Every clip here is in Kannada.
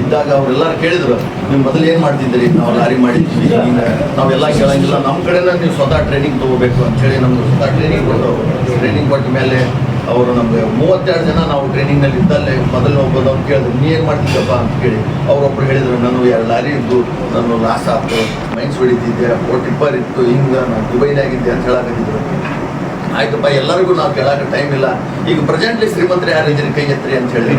ಇದ್ದಾಗ ಅವರೆಲ್ಲರೂ ಕೇಳಿದ್ರು, ನೀವು ಮೊದಲು ಏನು ಮಾಡ್ತಿದ್ದೀರಿ? ನಾವು ಲಾರಿ ಮಾಡಿದ್ವಿ ನಾವೆಲ್ಲ ಕೇಳಂಗಿಲ್ಲ. ನಮ್ಮ ಕಡೆನ ನೀವು ಸ್ವತಃ ಟ್ರೈನಿಂಗ್ ತೊಗೋಬೇಕು ಅಂತೇಳಿ ನಮ್ಗೆ ಸ್ವತಃ ಟ್ರೈನಿಂಗ್ ಕೊಟ್ಟು ಟ್ರೈನಿಂಗ್ ಕೊಟ್ಟ ಮೇಲೆ ಅವರು ನಮಗೆ ಮೂವತ್ತೆರಡು ಜನ ನಾವು ಟ್ರೈನಿಂಗ್ನಲ್ಲಿ ಇದ್ದಲ್ಲೇ ಮೊದಲು ಒಬ್ಬರು ಅವ್ರು ಕೇಳಿದ್ರು, ನೀ ಏನು ಮಾಡ್ತಿದ್ದಪ್ಪ ಅಂತ ಕೇಳಿ. ಅವರೊಬ್ರು ಹೇಳಿದ್ರು, ನಾನು ಎರಡು ಲಾರಿ ಇದ್ದು, ನಾನು ಲಾಸ್ ಆಯ್ತು, ಮೈನ್ಸ್ ಹೊಡಿತಿದ್ದೆ ಓ ಟಿಪ್ಪರ್ ಇತ್ತು, ಹಿಂಗೆ ನಾನು ದುಬೈನಾಗಿದ್ದೆ ಅಂತ ಹೇಳಕತ್ತಿದ್ರು. ಆಯ್ತಪ್ಪ, ಎಲ್ಲರಿಗೂ ನಾವು ಕೇಳಕ್ಕೆ ಟೈಮ್ ಇಲ್ಲ. ಈಗ ಪ್ರೆಸೆಂಟ್ಲಿ ಶ್ರೀಮಂತರು ಯಾರು ಇದ್ರಿ ಕೈ ಎತ್ತರಿ ಅಂತ ಹೇಳಿ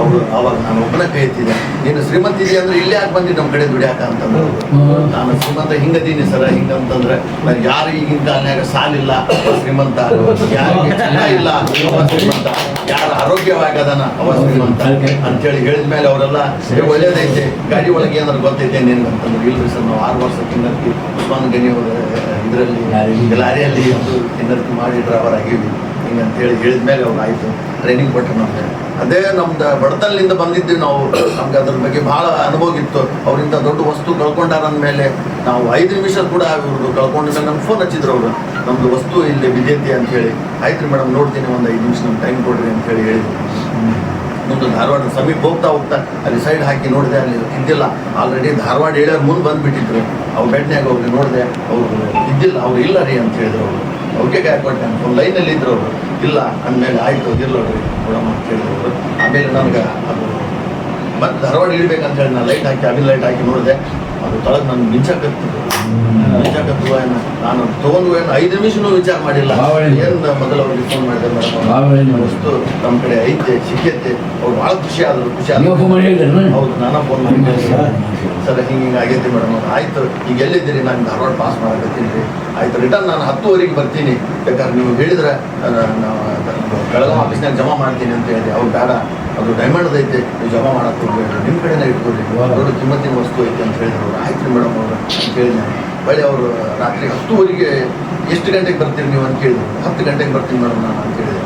ಅವರು ಅವಾಗ ನಾನು ಒಬ್ಬನ ಕೈ ಎತ್ತಿದೆ ನೀನು ಶ್ರೀಮಂತ ಇದೆಯಾ ಅಂದ್ರೆ ಇಲ್ಲೇ ಯಾಕೆ ಬಂದಿ ನಮ್ಮ ಕಡೆ ದುಡಿಯಾಕ ಅಂತಂದ್ರು ನಾನು ಶ್ರೀಮಂತ ಹಿಂಗದೀನಿ ಸರ ಹಿಂಗಂತಂದ್ರೆ ನಾನು ಯಾರು ಈಗಿನ ಕಾಲನ್ಯಾಗ ಸಾಲಿಲ್ಲ ಶ್ರೀಮಂತ. ಯಾರಿಗೆ ಚಿನ್ನ ಇಲ್ಲ ಶ್ರೀಮಂತ. ಯಾರು ಆರೋಗ್ಯವಾಗದನ ಅವ ಶ್ರೀಮಂತ. ಅಂತೇಳಿ ಹೇಳಿದ ಮೇಲೆ ಅವರೆಲ್ಲ ಒಳ್ಳೇದೈತೆ, ಗಾಡಿ ಒಳಗೆ ಏನಾದ್ರು ಗೊತ್ತೈತೆ ನಿನ್ಗೆ ಅಂತಂದ್ರೆ ಇಲ್ರಿ ಸರ್, ನಾವು ಆರು ವರ್ಷ ಕಿನ್ನರ್ತಿ ಉಸ್ಮಾನ್ ಗನಿ ಅವರ ಇದರಲ್ಲಿ ಲಾರಿಯಲ್ಲಿ ಇದ್ದು ಕಿನ್ನರ್ತಿ ಮಾಡಿ ಡ್ರೈವರ್ ಆಗೀವಿ ಹಿಂಗಂತೇಳಿ ಹೇಳಿದ ಮೇಲೆ ಅವ್ರು ಆಯಿತು. ಟ್ರೈನಿಂಗ್ ಕೊಟ್ಟರು ನಮಗೆ. ಅದೇ ನಮ್ದು ಬಡತನದಿಂದ ಬಂದಿದ್ವಿ ನಾವು. ನಮ್ಗೆ ಅದ್ರ ಬಗ್ಗೆ ಭಾಳ ಅನುಭವ ಇತ್ತು. ಅವರಿಂದ ದೊಡ್ಡ ವಸ್ತು ಕಳ್ಕೊಂಡಾರ ಅಂದಮೇಲೆ ನಾವು ಐದು ನಿಮಿಷ ಕೂಡ ಇವ್ರದ್ದು ಕಳ್ಕೊಂಡ ಮೇಲೆ ನಮ್ಗೆ ಫೋನ್ ಹಚ್ಚಿದ್ರು ಅವರು. ನಮ್ದು ವಸ್ತು ಇಲ್ಲಿ ಅಂತ ಹೇಳಿ ಆಯ್ತು ಮೇಡಮ್ ನೋಡ್ತೀನಿ ಒಂದು ಐದು ನಿಮಿಷ ನಮ್ಗೆ ಟೈಮ್ ಕೊಡ್ರಿ ಅಂತ ಹೇಳಿ ಹೇಳಿದ್ರು. ಮುಂದೆ ಧಾರವಾಡ ಸಮೀಪ ಹೋಗ್ತಾ ಹೋಗ್ತಾ ಅಲ್ಲಿ ಸೈಡ್ ಹಾಕಿ ನೋಡಿದೆ, ಅಲ್ಲಿ ಇದ್ದಿಲ್ಲ ಆಲ್ರೆಡಿ ಧಾರವಾಡ ಹೇಳ್ಯಾರ ಮುಂದೆ ಬಂದುಬಿಟ್ಟಿದ್ರು. ಅವ್ರು ಬೆಡ್ನ್ಯಾಗ ಹೋಗಿ ನೋಡಿದೆ, ಅವ್ರು ಇದ್ದಿಲ್ಲ, ಅವ್ರು ಇಲ್ಲ ರೀ ಅಂತ ಹೇಳಿದ್ರು ಅವರು. ಅವ್ರಿಗೆ ಕೊಟ್ಟೆ ಅಂತ ಒಂದು ಲೈನಲ್ಲಿ ಇದ್ರು ಅವರು. ಇಲ್ಲ, ಅಂದಮೇಲೆ ಆಯಿತು ಇರಲ್ಲ ನೋಡ್ರಿ, ನೋಡಮ್ಮ ಅಂತ ಹೇಳಿದ್ರು ಆಮೇಲೆ ನನಗೆ ಅದು ಮತ್ತೆ ಧಾರವಾಡ ಇಳ್ಬೇಕಂತ ಹೇಳಿ ನಾನು ಲೈಟ್ ಹಾಕಿ ಅವಿನ ಲೈಟ್ ಹಾಕಿ ನೋಡಿದೆ. ಅದು ತೊಳಗೆ ನಾನು ಮಿಂಚಕತ್ತಿದ್ರು ಮಿಂಚಕತ್ತುವ ಏನು ನಾನು ತೊಗೊಂಡು ಏನು ಐದು ನಿಮಿಷನೂ ವಿಚಾರ ಮಾಡಿಲ್ಲ. ಏನ್ ಮೊದಲು ಅವ್ರಿಗೆ ಫೋನ್ ಮಾಡಿದೆ. ಮೇಡಮ್ ವಸ್ತು ನಮ್ಮ ಕಡೆ ಐತೆ ಸಿಕ್ಕೈತೆ. ಅವ್ರು ಭಾಳ ಖುಷಿ ಆದರು ಖುಷಿ ಆದ್ರು. ಹೌದು ನಾನು ಫೋನ್ ಮಾಡಿದ್ದೆ ಸರ್ ಹಿಂಗೆ ಹಿಂಗೆ ಆಗೈತಿ ಮೇಡಮ್ ಆಯ್ತು ಈಗ ಎಲ್ಲಿದ್ದೀರಿ? ನಾನು ಧಾರವಾಡ ಪಾಸ್ ಮಾಡಕತ್ತೀನಿ. ರೀ ಆಯ್ತು ರಿಟರ್ನ್ ನಾನು ಹತ್ತುವರೆಗೆ ಬರ್ತೀನಿ. ಬೇಕಾದ್ರೆ ನೀವು ಹೇಳಿದ್ರೆ ನಾವು ಬೆಳಗಾವಿ ಆಫೀಸ್ನಾಗ ಜಮಾ ಮಾಡ್ತೀನಿ ಅಂತ ಹೇಳಿ. ಅವ್ರು ಬೇಡ. ಅದು ಡೈಮಂಡ್ ಐತೆ ನೀವು ಜಮಾ ಮಾಡಕ್ಕೆ ಹೋಗ್ಬೇಡಿ ನಿಮ್ಮ ಕಡೆನೇ ಇಟ್ಕೊಳ್ಳಿ ದೊಡ್ಡ ಕಿಮ್ಮತ್ತಿನ ವಸ್ತು ಐತೆ ಅಂತ ಹೇಳಿದ್ರು ಅವ್ರು. ಆಯ್ತು ಮೇಡಮ್ ಅವರು ಅಂತ ಹೇಳಿದೆ ಬಳಿ ಅವರು ರಾತ್ರಿ ಹತ್ತುವರೆಗೆ ಎಷ್ಟು ಗಂಟೆಗೆ ಬರ್ತೀರಿ ನೀವು ಅಂತ ಕೇಳಿದ್ರು ಹತ್ತು ಗಂಟೆಗೆ ಬರ್ತೀನಿ ಮೇಡಮ್ ನಾನು ಅಂತ ಹೇಳಿದೆ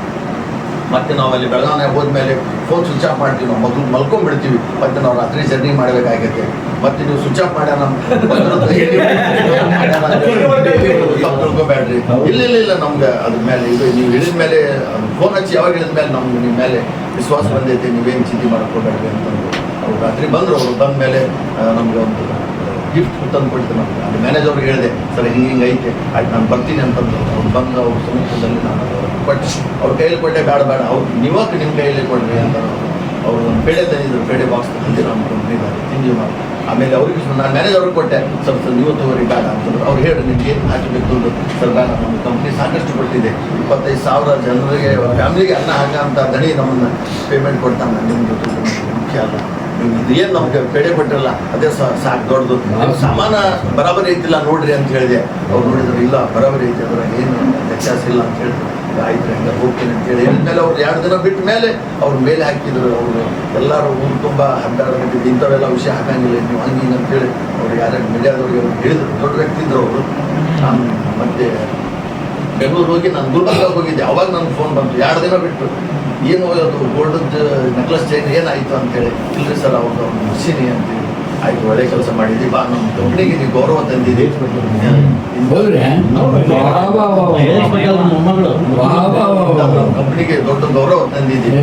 ಮತ್ತೆ ನಾವು ಅಲ್ಲಿ ಬೆಳಗಾವಿನಾಗ ಹೋದ್ಮೇಲೆ ಫೋನ್ ಸ್ವಿಚ್ ಆಫ್ ಮಾಡ್ತೀವಿ. ನಾವು ಮೊದಲು ಮಲ್ಕೊಂಡ್ಬಿಡ್ತೀವಿ. ಮತ್ತೆ ನಾವು ರಾತ್ರಿ ಜರ್ನಿ ಮಾಡಬೇಕಾಗತ್ತೆ. ಮತ್ತೆ ನೀವು ಸ್ವಿಚ್ ಆಫ್ ಮಾಡ್ಯಾನ ತಿಳ್ಕೊಬೇಡ್ರಿ ಇಲ್ಲ ಇಲ್ಲ ಇಲ್ಲ. ನಮ್ಗೆ ಅದ್ರ ಮೇಲೆ ಇದು ನೀವು ಇಳಿದ ಮೇಲೆ ಫೋನ್ ಹಚ್ಚಿ ಯಾವಾಗ ಇಳಿದ ಮೇಲೆ ನಮ್ಗೆ ನಿಮ್ಮ ಮೇಲೆ ವಿಶ್ವಾಸ ಬಂದೈತೆ, ನೀವೇನು ಚಿಂತೆ ಮಾಡ್ಕೋಬೇಡ್ರಿ ಅಂತಂದು. ಅವ್ರು ರಾತ್ರಿ ಬಂದರು, ಅವರು ಬಂದ ಮೇಲೆ ನಮಗೆ ಒಂದು ಗಿಫ್ಟ್ ತಂದು ಕೊಡ್ತೀನಿ ನಮಗೆ. ಅಲ್ಲಿ ಮ್ಯಾನೇಜರ್ಗೆ ಹೇಳಿದೆ, ಸರ್, ಹಿಂಗೆ ಹಿಂಗೆ ಐತೆ, ಆಯ್ತು, ನಾನು ಬರ್ತೀನಿ ಅಂತಂದು ಅವ್ರು ಬಂದು ಅವ್ರ ಸಮೀಪದಲ್ಲಿ ನಾನು ಕೊಟ್ಟು ಅವ್ರ ಕೈಯಲ್ಲಿ ಕೊಟ್ಟೆ ಬೇಡ ಬೇಡ ಅವ್ರು ನೀವಾಗ ನಿಮ್ಮ ಕೈಯಲ್ಲಿ ಕೊಡ್ರಿ ಅಂತ ಅವರು ಒಂದು ಪೇಡೆ ತಂದಿದ್ರು, ಪೇಡೆ ಬಾಕ್ಸ್ ತಂದಿದ್ರು ನಮ್ಮ ಕಂಪ್ನಿದಾಗ ತಿಂಡಿ ಮಾಡಿ. ಆಮೇಲೆ ಅವ್ರಿಗೆ ನಾನು ಮ್ಯಾನೇಜರ್ಗೆ ಕೊಟ್ಟೆ, ಸರ್ ಸರ್, ನೀವು ತಗೋರಿ ಬೇಡ ಅಂತಂದ್ರು. ಅವ್ರು ಹೇಳಿ ನಿಮ್ಗೆ ಹಾಕಬೇಕು ಸರ್ ಬೇಡ ನಮ್ಮ ಕಂಪ್ನಿ ಸಾಕಷ್ಟು ಕೊಟ್ಟಿದೆ. ಇಪ್ಪತ್ತೈದು ಸಾವಿರ ಜನರಿಗೆ ಫ್ಯಾಮಿಲಿಗೆ ಅನ್ನ ಹಾಕೋಂಥ ದಣಿ ನಮ್ಮನ್ನು ಪೇಮೆಂಟ್ ಕೊಡ್ತಾನೆ ನಿಮ್ದು ದುಡ್ಡು ಮುಖ್ಯ ಅಲ್ಲ. ಇದು ಏನು ನಮ್ಗೆ ಪೇಡೆ ಕೊಟ್ಟಿರಲ್ಲ, ಅದೇ ಸಾಕು ದೊಡ್ಡದು. ಸಮಾನ ಬರಾಬರಿ ಐತಿಲ್ಲ ನೋಡ್ರಿ ಅಂತ ಹೇಳಿದೆ. ಅವ್ರು ನೋಡಿದ್ರು, ಇಲ್ಲ, ಬರಾಬರಿ ಐತಿ ಅದರ ಏನು ವ್ಯತ್ಯಾಸ ಇಲ್ಲ ಅಂತ ಹೇಳಿದ್ರು. ಆಯ್ತು, ಹಂಗೆ ಹೋಗ್ತೀನಿ ಅಂತ ಹೇಳಿ. ಹೇಳಿದ್ಮೇಲೆ ಅವ್ರು ಎರಡು ದಿನ ಬಿಟ್ಟ ಮೇಲೆ ಅವ್ರ ಮೇಲೆ ಹಾಕಿದ್ರು. ಅವರು ಎಲ್ಲರೂ ಊರು ತುಂಬ ಹದ್ದಾಡಬೇಕಿದ್ದು ಇಂಥವೆಲ್ಲ ವಿಷಯ ಹಾಕಂಗಿಲ್ಲ ನೀವು ಹಂಗೆ ಅಂತ ಅಂತೇಳಿ ಅವ್ರು ಯಾರು ಮೀಡಿಯಾದವ್ರಿಗೆ ಅವ್ರು ಹೇಳಿದ್ರು. ದೊಡ್ಡ ವ್ಯಕ್ತಿ ಇದ್ರು ಅವರು. ನಾನು ಮತ್ತೆ ಬೆಂಗಳೂರು ಹೋಗಿ ನಾನು ಗುಲ್ಬರ್ಗ ಹೋಗಿದ್ದೆ. ಅವಾಗ ನನ್ನ ಫೋನ್ ಬಂತು. ಎರಡು ದಿನ ಬಿಟ್ಟು ಏನು ಅದು ಗೋಲ್ಡದ್ದು ನೆಕ್ಲೆಸ್ ಚೈನ್ ಏನಾಯಿತು ಅಂತೇಳಿ ಇಲ್ಲರಿ ಸರ್ ಅವ್ರದ್ದು ಅವ್ರು ಮುಗಿಸಿನಿ ಅಂತೇಳಿ ಆಯ್ತು ಒಳ್ಳೆ ಕೆಲಸ ಮಾಡಿದ್ದೀವಿ ಬಾ ನಮ್ಮ ಕಂಪ್ನಿಗೆ ನೀವು ಗೌರವ ತಂದಿದ್ದೀವಿ ಹೌದ್ರಿ? ವಾ, ವಾ, ವಾ, ವಾ. ಮೊಮ್ಮಗಳು ವಾ, ವಾ, ವಾ, ವಾ. ನಮ್ಮ ಕಂಪ್ನಿಗೆ ದೊಡ್ಡ ಗೌರವ ತಂದಿದ್ದೀವಿ.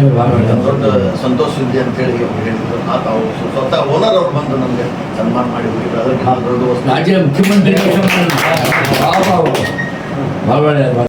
ದೊಡ್ಡ ಸಂತೋಷ ಸುದ್ದಿ ಅಂತೇಳಿ ಅವ್ರು ಹೇಳಿದ್ರು. ಆತ ತಾವು ಸ್ವತಃ ಓನರ್ ಅವ್ರು ಬಂದು ನಮಗೆ ಸನ್ಮಾನ ಮಾಡಿ ಹೋಗಿದ್ರು ಅದಕ್ಕಿಂತ ದೊಡ್ಡ ವಸ್ತು. ಮುಖ್ಯಮಂತ್ರಿ. All right, everybody.